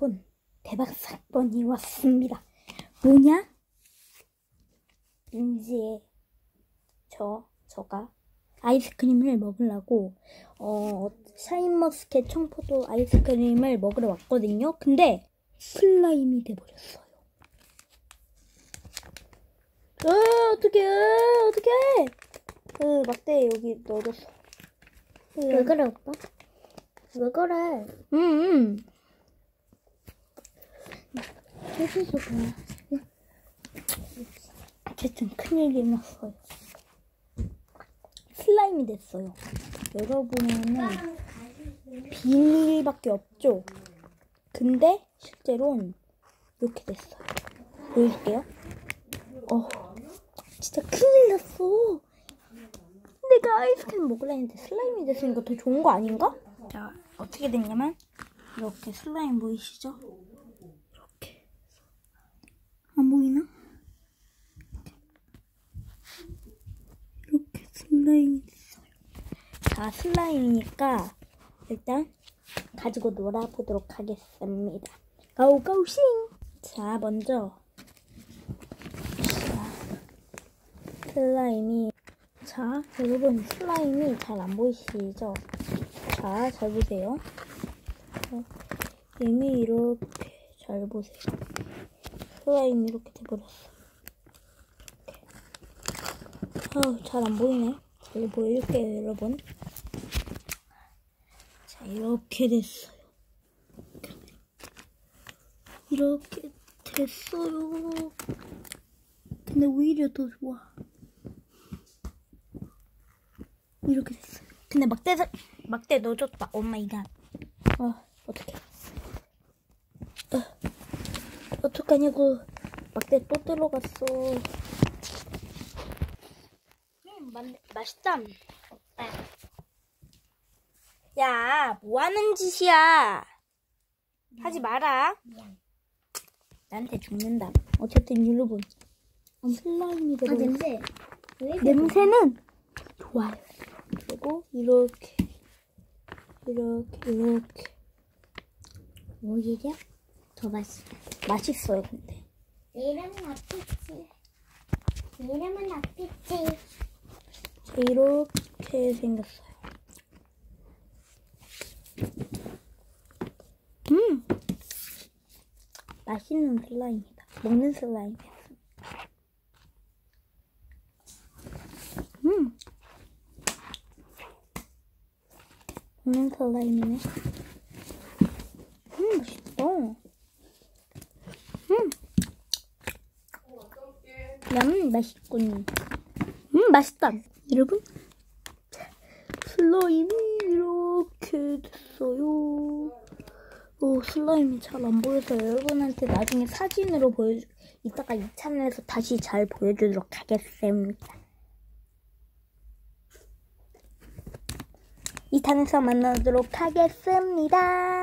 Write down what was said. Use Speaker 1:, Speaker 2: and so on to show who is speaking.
Speaker 1: 본 대박 사건이 왔습니다. 뭐냐? 이제 저 저가 아이스크림을 먹으려고 어 샤인머스켓 청포도 아이스크림을 먹으러 왔거든요. 근데 슬라임이 돼버렸어요. 어 어떡해 어떡해 그 막대 여기 넣어줬어.
Speaker 2: 왜 그래 오빠? 왜 그래?
Speaker 1: 음, 음.
Speaker 2: 해줘서 그래.
Speaker 1: 어쨌든 큰일이 났어요. 슬라임이 됐어요. 여러분은 비닐밖에 없죠? 근데 실제로는 이렇게 됐어요. 보여줄게요. 어, 진짜 큰일 났어. 내가 아이스크림 먹으려 했는데 슬라임이 됐으니까 더 좋은 거 아닌가? 자, 어떻게 됐냐면 이렇게 슬라임 보이시죠? 이렇게. 안 보이나? 이렇게 슬라임이 있어요. 자, 슬라임이니까 일단 가지고 놀아보도록 하겠습니다. 고고싱! 자, 먼저 자, 슬라임이 자, 여러분 슬라임이 잘 안 보이시죠? 자, 잘 보세요. 자, 이미 이렇게 잘 보세요. 슬라임이 이렇게 돼버렸어. 아우, 잘 안 보이네. 잘 보여줄게요, 여러분. 자, 이렇게 됐어요. 이렇게 됐어요. 근데 오히려 더 좋아. 이렇게 됐어요. 근데 막대, 막대 넣어줬다. 오마이갓. 어, 어떡해. 어, 어떡하냐고. 막대 또 들어갔어. 음, 맛, 맛있다. 야, 뭐 하는 짓이야? 하지 마라. 나한테 죽는다. 어쨌든 여러분. 슬라임이
Speaker 2: 아 냄새.
Speaker 1: 냄새는 좋아요. 그리고 이렇게, 이렇게, 이렇게.
Speaker 2: 오히려 더 맛있어.
Speaker 1: 맛있어요, 근데.
Speaker 2: 이름은 어땠지? 이름은 어땠지?
Speaker 1: 이렇게 생겼어요. 음! 맛있는 슬라임이다. 먹는 슬라임이었습니다. 음! 먹는 슬라임이네. 음, 맛있다. 음! 음, 맛있군. 음, 맛있다. 여러분, 슬라임이 이렇게 됐어요. 오, 슬라임이 잘 안 보여서 여러분한테 나중에 사진으로 보여주, 이따가 2차원에서 다시 잘 보여주도록 하겠습니다. 2탄에서 만나도록 하겠습니다.